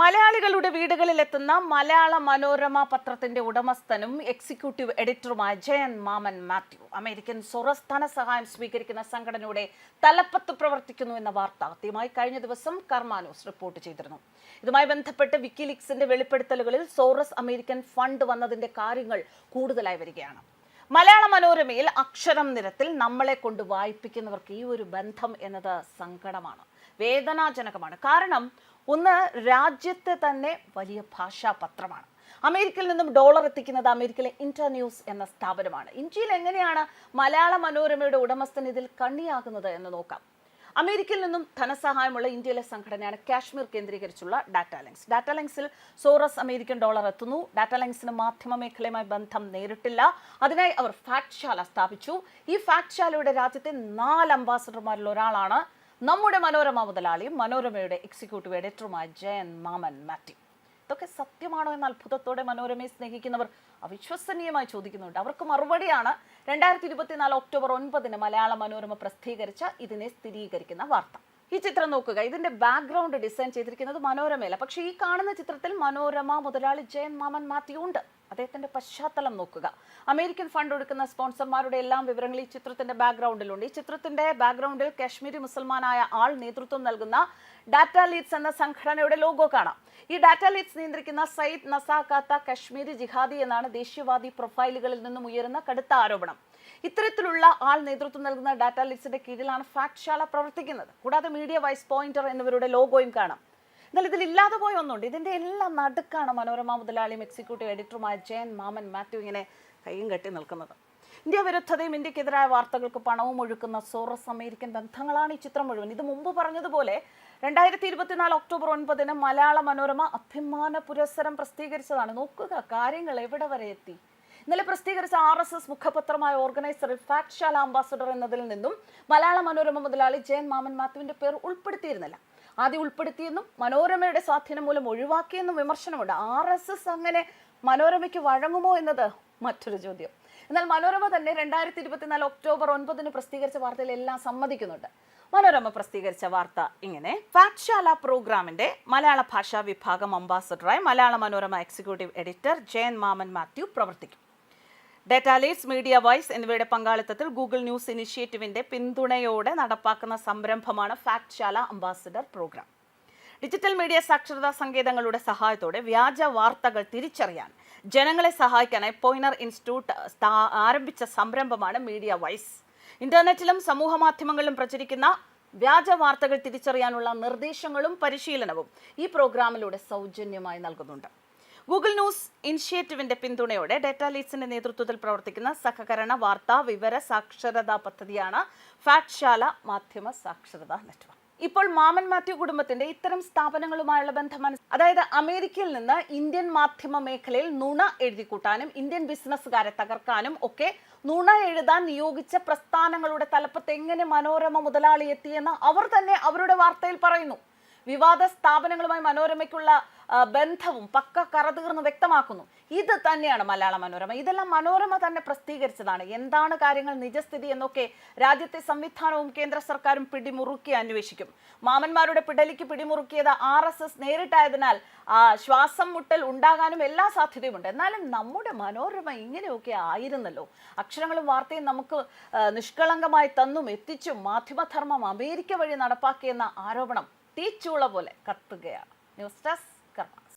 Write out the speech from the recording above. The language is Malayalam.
മലയാളികളുടെ വീടുകളിലെത്തുന്ന മലയാള മനോരമ പത്രത്തിന്റെ ഉടമസ്ഥനും എക്സിക്യൂട്ടീവ് എഡിറ്ററുമായ ജയൻ മാമൻ മാത്യു. അമേരിക്കൻ സൊറസ് ധനസഹായം സ്വീകരിക്കുന്ന സംഘടനയുടെ തലപ്പത്ത് പ്രവർത്തിക്കുന്നു എന്ന വാർത്ത ആദ്യമായി കഴിഞ്ഞ ദിവസം കർമാനോസ് റിപ്പോർട്ട് ചെയ്തിരുന്നു. ഇതുമായി ബന്ധപ്പെട്ട് വിക്കിലീക്സിന്റെ വെളിപ്പെടുത്തലുകളിൽ സോറസ് അമേരിക്കൻ ഫണ്ട് വന്നതിന്റെ കാര്യങ്ങൾ കൂടുതലായി വരികയാണ്. മലയാള മനോരമയിൽ അക്ഷരം നിരത്തിൽ നമ്മളെ കൊണ്ട് വായിപ്പിക്കുന്നവർക്ക് ഈ ഒരു ബന്ധം എന്നത് സങ്കടമാണ് വേദനാജനകമാണ്. കാരണം ഒന്ന് രാജ്യത്തെ തന്നെ വലിയ ഭാഷാ പത്രമാണ് അമേരിക്കയിൽ നിന്നും ഡോളർ എത്തിക്കുന്നത് അമേരിക്കയിലെ ഇന്റർന്യൂസ് എന്ന സ്ഥാപനമാണ്. ഇന്ത്യയിൽ എങ്ങനെയാണ് മലയാള മനോരമയുടെ ഉടമസ്ഥൻ ഇതിൽ കണ്ണിയാകുന്നത് എന്ന് നോക്കാം. അമേരിക്കയിൽ നിന്നും ധനസഹായമുള്ള ഇന്ത്യയിലെ സംഘടനയാണ് കാശ്മീർ കേന്ദ്രീകരിച്ചുള്ള ഡാറ്റ ലിങ്ക്സ് ഡാറ്റ ലിങ്ക്സിൽ സോറസ് അമേരിക്കൻ ഡോളർ എത്തുന്നു. ഡാറ്റ ലിങ്ക്സിന് മാധ്യമ മേഖലയുമായി ബന്ധം നേരിട്ടില്ല. അതിനായി അവർ ഫാക്ട് ശാല സ്ഥാപിച്ചു. ഈ ഫാക്ട് ശാലയുടെ രാജ്യത്തെ നാല് അംബാസഡർമാരിൽ ഒരാളാണ് നമ്മുടെ മനോരമ മുതലാളിയും മനോരമയുടെ എക്സിക്യൂട്ടീവ് എഡിറ്ററുമായ ജയൻ മാമൻ മാത്യു. ഇതൊക്കെ സത്യമാണോ എന്ന അത്ഭുതത്തോടെ മനോരമയെ സ്നേഹിക്കുന്നവർ അവിശ്വസനീയമായി ചോദിക്കുന്നുണ്ട്. അവർക്ക് മറുപടിയാണ് രണ്ടായിരത്തി ഇരുപത്തിനാല് ഒക്ടോബർ ഒൻപതിന് മലയാള മനോരമ പ്രസിദ്ധീകരിച്ച ഇതിനെ സ്ഥിരീകരിക്കുന്ന വാർത്ത. ഈ ചിത്രം നോക്കുക. ഇതിന്റെ ബാക്ക്ഗ്രൗണ്ട് ഡിസൈൻ ചെയ്തിരിക്കുന്നത് മനോരമയല്ല പക്ഷേ ഈ കാണുന്ന ചിത്രത്തിൽ മനോരമ മുതലാളി ജയൻ മാമൻ മാത്യു ഉണ്ട്. അദ്ദേഹത്തിന്റെ പശ്ചാത്തലം നോക്കുക. അമേരിക്കൻ ഫണ്ട് കൊടുക്കുന്ന സ്പോൺസർമാരുടെ എല്ലാം വിവരങ്ങൾ ഈ ചിത്രത്തിന്റെ ബാക്ക്ഗ്രൗണ്ടിലുണ്ട്. ഈ ചിത്രത്തിന്റെ ബാക്ക്ഗ്രൗണ്ടിൽ കാശ്മീരി മുസൽമാനായ ആൾ നേതൃത്വം നൽകുന്ന ഡാറ്റ ലീഡ്സ് എന്ന സംഘടനയുടെ ലോഗോ കാണാം. ഈ ഡാറ്റ ലീഡ്സ് നിയന്ത്രിക്കുന്ന സയ്യിദ് നസാഖാത്ത കശ്മീരി ജിഹാദി എന്നാണ് ദേശീയവാദി പ്രൊഫൈലുകളിൽ നിന്നും ഉയരുന്ന കടുത്ത ആരോപണം. ഇത്തരത്തിലുള്ള ആൾ നേതൃത്വം നൽകുന്ന ഡാറ്റ ലീഡ്സിന്റെ കീഴിലാണ് ഫാക്ട് ശാല പ്രവർത്തിക്കുന്നത്. കൂടാതെ മീഡിയ വൈസ് പോയിന്റർ എന്നിവരുടെ ലോഗോയും കാണാം. എന്നാൽ ഇതിൽ ഇല്ലാതെ പോയ ഒന്നുണ്ട്. ഇതിന്റെ എല്ലാം നടുക്കാണ് മനോരമ മുതലാളിയും എക്സിക്യൂട്ടീവ് എഡിറ്ററുമായ ജയൻ മാമൻ മാത്യു ഇങ്ങനെ കൈയും കെട്ടി നിൽക്കുന്നത്. ഇന്ത്യ വിരുദ്ധതയും ഇന്ത്യക്കെതിരായ വാർത്തകൾക്ക് പണവും ഒഴുക്കുന്ന സോറസ് അമേരിക്കൻ ബന്ധങ്ങളാണ് ഈ ചിത്രം മുഴുവൻ. ഇത് മുമ്പ് പറഞ്ഞതുപോലെ രണ്ടായിരത്തി ഇരുപത്തിനാല് ഒക്ടോബർ ഒൻപതിന് മലയാള മനോരമ അഭിമാന പുരസ്സരം പ്രസിദ്ധീകരിച്ചതാണ്. നോക്കുക കാര്യങ്ങൾ എവിടെ വരെ എത്തി? ഇന്നലെ പ്രസിദ്ധീകരിച്ച ആർ എസ് എസ് മുഖപത്രമായ ഓർഗനൈസറിൽ ഫാക്ട്ശാല അംബാസഡർ എന്നതിൽ നിന്നും മലയാള മനോരമ മുതലാളി ജയൻ മാമൻ മാത്യുവിന്റെ പേർ ഉൾപ്പെടുത്തിയിരുന്നില്ല. ആദ്യം ഉൾപ്പെടുത്തിയെന്നും മനോരമയുടെ സ്വാധീനം മൂലം ഒഴിവാക്കിയെന്നും വിമർശനമുണ്ട്. ആർ എസ് എസ് അങ്ങനെ മനോരമയ്ക്ക് വഴങ്ങുമോ എന്നത് മറ്റൊരു ചോദ്യം. എന്നാൽ മനോരമ തന്നെ രണ്ടായിരത്തി ഇരുപത്തിനാല് ഒക്ടോബർ ഒൻപതിന് പ്രസിദ്ധീകരിച്ച വാർത്തയിൽ എല്ലാം സമ്മതിക്കുന്നുണ്ട്. മനോരമ പ്രസിദ്ധീകരിച്ച വാർത്ത ഇങ്ങനെ. ഫാക്ട്ശാല പ്രോഗ്രാമിന്റെ മലയാള ഭാഷാ വിഭാഗം അംബാസഡറായി മലയാള മനോരമ എക്സിക്യൂട്ടീവ് എഡിറ്റർ ജയൻ മാമൻ മാത്യു പ്രവർത്തിക്കും. ഡേറ്റാലേറ്റ്സ് മീഡിയ വൈസ് എന്നിവയുടെ പങ്കാളിത്തത്തിൽ ഗൂഗിൾ ന്യൂസ് ഇനിഷ്യേറ്റീവിന്റെ പിന്തുണയോടെ നടപ്പാക്കുന്ന സംരംഭമാണ് FactShala ambassador programme digital media സാക്ഷരതാ സങ്കേതങ്ങളുടെ സഹായത്തോടെ വ്യാജ വാർത്തകൾ തിരിച്ചറിയാൻ ജനങ്ങളെ സഹായിക്കാനായി പോയിനർ ഇൻസ്റ്റിറ്റ്യൂട്ട് ആരംഭിച്ച സംരംഭമാണ് മീഡിയ വൈസ് ഇന്റർനെറ്റിലും സമൂഹ മാധ്യമങ്ങളിലും പ്രചരിക്കുന്ന വ്യാജ വാർത്തകൾ തിരിച്ചറിയാനുള്ള നിർദ്ദേശങ്ങളും പരിശീലനവും ഈ പ്രോഗ്രാമിലൂടെ സൗജന്യമായി നൽകുന്നുണ്ട്. ഗൂഗിൾ ന്യൂസ് ഇനിഷ്യേറ്റീവിന്റെ പിന്തുണയോടെ ഡേറ്റ ലീഡ്സിന്റെ നേതൃത്വത്തിൽ പ്രവർത്തിക്കുന്ന സഹകരണ വാർത്താ വിവര സാക്ഷരതാ പദ്ധതിയാണ് ഫാക്ട്ശാല മാധ്യമ സാക്ഷരതാ നെറ്റ്വർക്ക്. ഇപ്പോൾ മാമൻ മാത്യു കുടുംബത്തിന്റെ ഇത്തരം സ്ഥാപനങ്ങളുമായുള്ള ബന്ധം അതായത് അമേരിക്കയിൽ നിന്ന് ഇന്ത്യൻ മാധ്യമ മേഖലയിൽ നുണ എഴുതിക്കൂട്ടാനും ഇന്ത്യൻ ബിസിനസ്സുകാരെ തകർക്കാനും ഒക്കെ നുണ എഴുതാൻ നിയോഗിച്ച പ്രസ്ഥാനങ്ങളുടെ തലപ്പത്ത് എങ്ങനെ മനോരമ മുതലാളി എത്തിയെന്ന് അവർ തന്നെ അവരുടെ വാർത്തയിൽ പറയുന്നു. വിവാദ സ്ഥാപനങ്ങളുമായി മനോരമയ്ക്കുള്ള ബന്ധവും പക്ക കറതീർന്ന് വ്യക്തമാക്കുന്നു. ഇത് തന്നെയാണ് മലയാള മനോരമ. ഇതെല്ലാം മനോരമ തന്നെ പ്രസിദ്ധീകരിച്ചതാണ്. എന്താണ് കാര്യങ്ങൾ നിജസ്ഥിതി എന്നൊക്കെ രാജ്യത്തെ സംവിധാനവും കേന്ദ്ര സർക്കാരും പിടിമുറുക്കി അന്വേഷിക്കും. മാമന്മാരുടെ പിടലിക്ക് പിടിമുറുക്കിയത് ആർ എസ് എസ് നേരിട്ടായതിനാൽ ശ്വാസം മുട്ടൽ ഉണ്ടാകാനും എല്ലാ സാധ്യതയുമുണ്ട്. എന്നാലും നമ്മുടെ മനോരമ ഇങ്ങനെയൊക്കെ ആയിരുന്നല്ലോ. അക്ഷരങ്ങളും വാർത്തയും നമുക്ക് നിഷ്കളങ്കമായി തന്നും എത്തിച്ചും മാധ്യമധർമ്മം അമേരിക്ക വഴി നടപ്പാക്കിയെന്ന ആരോപണം തീച്ചൂള പോലെ കത്തുകയാണ്. News desk Come on.